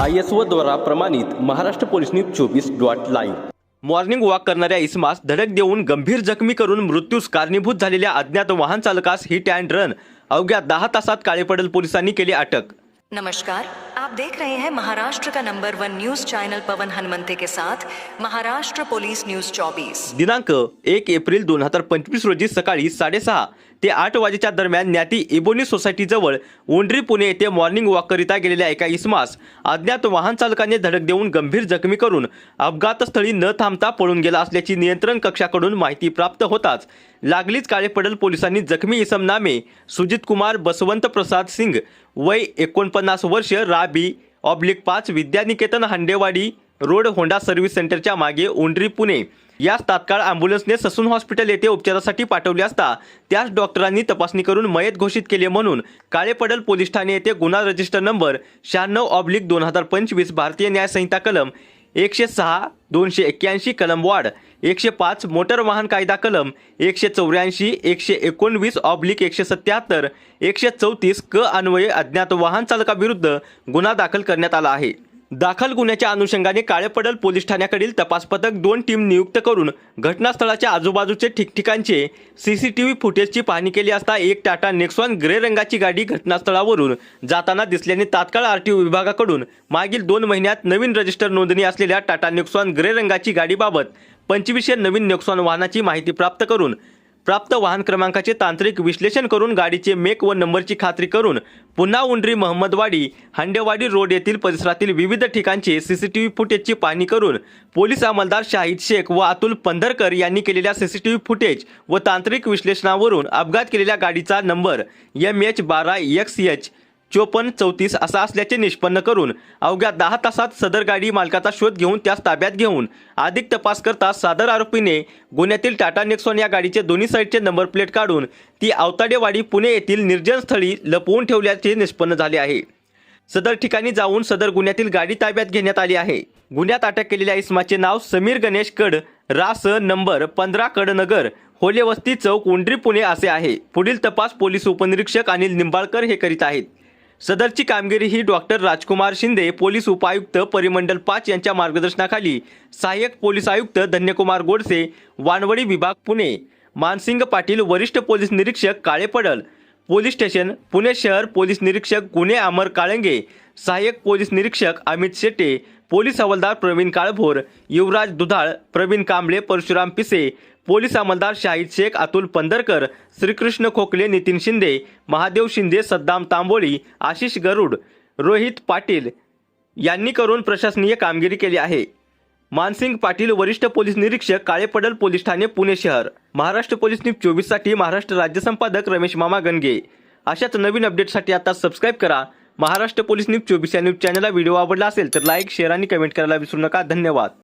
I S O द्वारा प्रमाणित Maharashtra police news चोवीस डॉट लाईव्ह. मॉर्निंग वॉक करणाऱ्या इसमास धडक देऊन गंभीर जखमी करून मृत्यूस कारणीभूत झालेल्या अज्ञात वाहन चालकास हिट अँड रन अवघ्या दहा तासात काळेपडल पोलिसांनी केली अटक. नमस्कार आप देख रहे हैं महाराष्ट्र का number one news channel Pawan Hanumante के साथ महाराष्ट्र पुलिस न्यूज 24 दिनांक एक एप्रिल दोन हजार पंचवीस रोजी सकाळी साडेसहा ते आठ वाजेच्या दरम्यान न्याती इबोनी सोसायटीजवळ ओंड्री पुणे येथे मॉर्निंग वॉककरिता गेलेल्या एका इसमास अज्ञात वाहन चालकाने धडक देऊन गंभीर जखमी करून अपघातस्थळी न थांबता पळून गेला असल्याची नियंत्रण कक्षाकडून माहिती प्राप्त होताच. लागलीच काळेपडल पोलिसांनी जखमी इसम नामे सुजित कुमार बसवंत प्रसाद सिंग वय एकोणपन्नास वर्ष राबी ऑब्लिक पाच Vidyaniketan Handewadi road Honda service सेंटरच्या मागे ओंड्री पुणे. यास तात्काळ अँब्युलन्सने ससून हॉस्पिटल येथे उपचारासाठी पाठवले असता त्यास डॉक्टरांनी तपासणी करून मयत घोषित केले म्हणून काळेपडल पोलीस ठाणे येथे गुन्हा रजिस्टर नंबर शहाण्णव ऑब्लिक दोन हजार पंचवीस भारतीय न्यायसंहिता कलम एकशे सहा दोनशे एक्क्याऐंशी कलम वाढ एकशे पाच मोटर वाहन कायदा कलम एकशे चौऱ्याऐंशी एकशे एकोणवीस ऑब्लिक एकशे सत्याहत्तर एकशे चौतीस क अन्वये अज्ञात वाहन चालकाविरुद्ध गुन्हा दाखल करण्यात आला आहे. दाखल गुन्ह्याच्या अनुषंगाने काळेपडल पोलीस ठाण्याकडील तपास पथक दोन टीम नियुक्त करून घटनास्थळाच्या आजूबाजूचे ठिकठिकाणचे सी सी टी व्ही फुटेजची पाहणी केली असता एक टाटा नेक्सॉन ग्रे रंगाची गाडी घटनास्थळावरून जाताना दिसल्याने तात्काळ आर टी विभागाकडून मागील दोन महिन्यात नवीन रजिस्टर नोंदणी असलेल्या टाटा नेक्सॉन ग्रे रंगाची गाडीबाबत पंचवीसशे नवीन नेक्सॉन वाहनाची माहिती प्राप्त करून प्राप्त वाहन क्रमांकाचे तांत्रिक विश्लेषण करून गाडीचे मेक व नंबरची खात्री करून पुन्हा उंडरी महम्मदवाडी हांडेवाडी रोड येथील परिसरातील विविध ठिकाणचे सीसीटीव्ही फुटेजची पाहणी करून पोलीस अंमलदार शाहिद शेख व अतुल पंधरकर यांनी केलेल्या सीसीटीव्ही फुटेज व तांत्रिक विश्लेषणावरून अपघात केलेल्या गाडीचा नंबर एम एच बारा एक्स एच चोपन्न चौतीस असा असल्याचे निष्पन्न करून अवघ्या दहा तासात सदर गाडी मालकाचा शोध घेऊन त्यास ताब्यात घेऊन अधिक तपास करता सादर आरोपीने गुन्ह्यातील टाटा नेक्सॉन या गाडीचे दोन्ही साईडचे नंबर प्लेट काढून ती आवताडेवाडी पुणे येथील निर्जन स्थळी लपवून ठेवल्याचे निष्पन्न झाले आहे. सदर ठिकाणी जाऊन सदर गुन्ह्यातील गाडी ताब्यात घेण्यात आली आहे. गुन्ह्यात अटक केलेल्या इसमाचे नाव समीर गणेश कड रास नंबर पंधरा कडनगर होले वस्ती चौक उंडरी पुणे असे आहे. पुढील तपास पोलीस उपनिरीक्षक अनिल निंबाळकर हे करीत आहेत. सदरची कामगिरी ही डॉक्टर राजकुमार शिंदे पोलीस उपायुक्त परिमंडल पाच यांच्या मार्गदर्शनाखाली सहाय्यक पोलीस आयुक्त धन्यकुमार गोडसे वानवडी विभाग पुणे मानसिंग पाटील वरिष्ठ पोलीस निरीक्षक काळेपडल पोलीस स्टेशन पुणे शहर पोलीस निरीक्षक गुन्हे अमर काळंगे सहाय्यक पोलीस निरीक्षक अमित शेट्टे पोलीस हवालदार प्रवीण काळभोर युवराज दुधाळ प्रवीण कांबळे परशुराम पिसे पोलीस अंमलदार शाहिद शेख अतुल पंधरकर श्रीकृष्ण खोकले नितीन शिंदे महादेव शिंदे सद्दाम तांबोळी आशिष गरुड रोहित पाटील यांनी करून प्रशासनीय कामगिरी केली आहे. मानसिंग पाटील वरिष्ठ पोलीस निरीक्षक काळेपडल पोलीस ठाणे पुणे शहर. महाराष्ट्र पोलीस न्यूज चोवीससाठी महाराष्ट्र राज्य संपादक रमेश मामा गणगे. अशाच नवीन अपडेटसाठी आता सबस्क्राईब करा. महाराष्ट्र पोलीस न्यूज चोवीस या न्यूज चॅनलला व्हिडिओ आवडला असेल तर लाईक शेअर आणि कमेंट करायला विसरू नका. धन्यवाद.